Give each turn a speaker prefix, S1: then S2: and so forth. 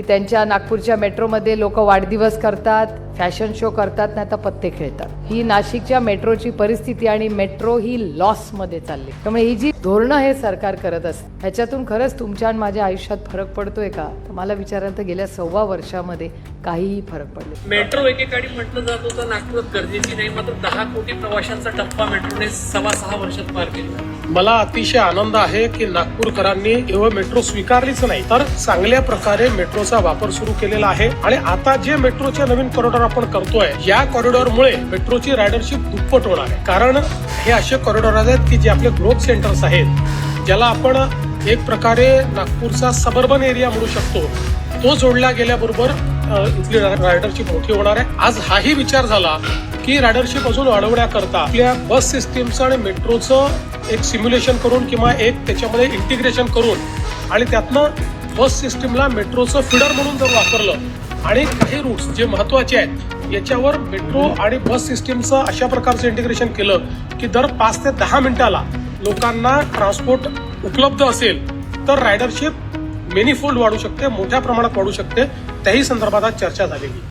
S1: की त्यांच्या नागपूरच्या मेट्रोमध्ये लोक वाढदिवस करतात फॅशन शो करतात नाही तर पत्ते खेळतात. ही नाशिकच्या मेट्रोची परिस्थिती आणि मेट्रो ही लॉसमध्ये चालली. त्यामुळे ही जी धोरणं हे सरकार करत असतं ह्याच्यातून खरंच तुमच्या आणि माझ्या आयुष्यात फरक पडतोय का? तर मला विचारायला तर गेल्या सव्वा वर्षामध्ये काहीही फरक पडले
S2: मेट्रो एकेकाळी म्हटलं जात होतं नागपुरात गरजेची नाही मात्र दहा कोटी प्रवाशांचा टप्पा मेट्रोने सव्वा सहा वर्षात पार केला.
S3: मला अतिशय आनंद आहे की नागपूरकरांनी केवळ मेट्रो स्वीकारलीच नाही तर चांगल्या प्रकारे मेट्रोचा वापर सुरू केलेला आहे आणि आता जे मेट्रोचे नवीन कॉरिडॉर आपण करतोय या कॉरिडॉरमुळे मेट्रोची रायडरशिप दुप्पट होणार आहे. कारण हे असे कॉरिडॉर आहेत की जे आपले ग्रोथ सेंटर्स आहेत ज्याला आपण एक प्रकारे नागपूरचा सबर्बन एरिया म्हणू शकतो. तो जोडला गेल्याबरोबर इथली रायडरशिप मोठी होणार आहे. आज हाही विचार झाला की रायडरशिप अजून वाढवण्याकरता आपल्या बस सिस्टीमचं आणि मेट्रोचं एक सिम्युलेशन करून किंवा एक त्याच्यामध्ये इंटिग्रेशन करून आणि त्यातनं बस सिस्टीमला मेट्रोचं फिडर म्हणून जर वापरलं आणि काही रूट्स जे महत्त्वाचे आहेत याच्यावर मेट्रो आणि बस सिस्टीमचं अशा प्रकारचं इंटिग्रेशन केलं की दर पाच ते दहा मिनिटाला लोकांना ट्रान्सपोर्ट उपलब्ध असेल तर रायडरशिप मेनिफोल्ड वाढू शकते मोठ्या प्रमाणात वाढू शकते. त्याही संदर्भात चर्चा झालेली